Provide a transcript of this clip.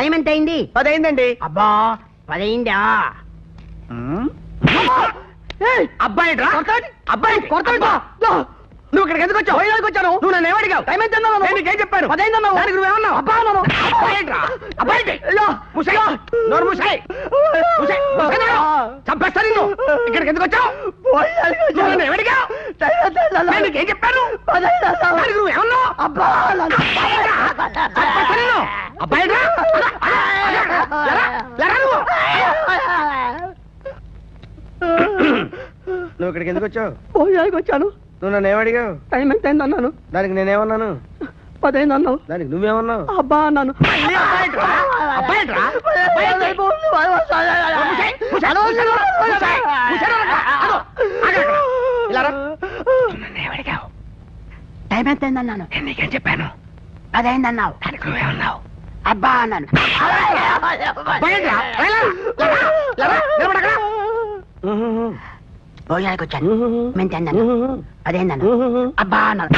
Time ఎంత అయింది పదైందండి అబ్బా పదైందా అబ్బాయి అబ్బాయి. నువ్వు ఇక్కడికి ఎందుకు వచ్చావు పోయేదానికి వచ్చాను. నువ్వు నన్ను ఏమడిగావు టైం ఎంత అన్నావు? నేను నీకేం చెప్పాను పదైంది అన్నావు. దానికి నువ్వేమన్నావు అబ్బా అన్నాను. అబ్బాయి ఏంట్రా? అబ్బాయి? ముసాయి. నోరు. ముసాయి నోరు. చంపేస్తా నిన్ను. ఇక్కడికి ఎందుకు వచ్చావు నువ్వు నేను చెప్పాను అబ్బాయి నువ్వు? ఇక్కడికి ఎందుకు వచ్చావు పోయేదానికి వచ్చాను నువ్వు నన్ను ఏమడిగావు టైం ఎంత అయింది అన్నాను దానికి నేనేమన్నాను పదైంది అన్నావు దానికి నువ్వేమన్నావు అబ్బా అన్నాను టైం ఎంత అన్నాను నేను నీకేం చెప్పాను పదైంది అన్నావు దానికి నువ్వేమన్నావు అబ్బా అన్నాను. పోయేదానికి వచ్చాను మెంత అన్నాను అదేందన్నాను అబ్బా అన్నాను.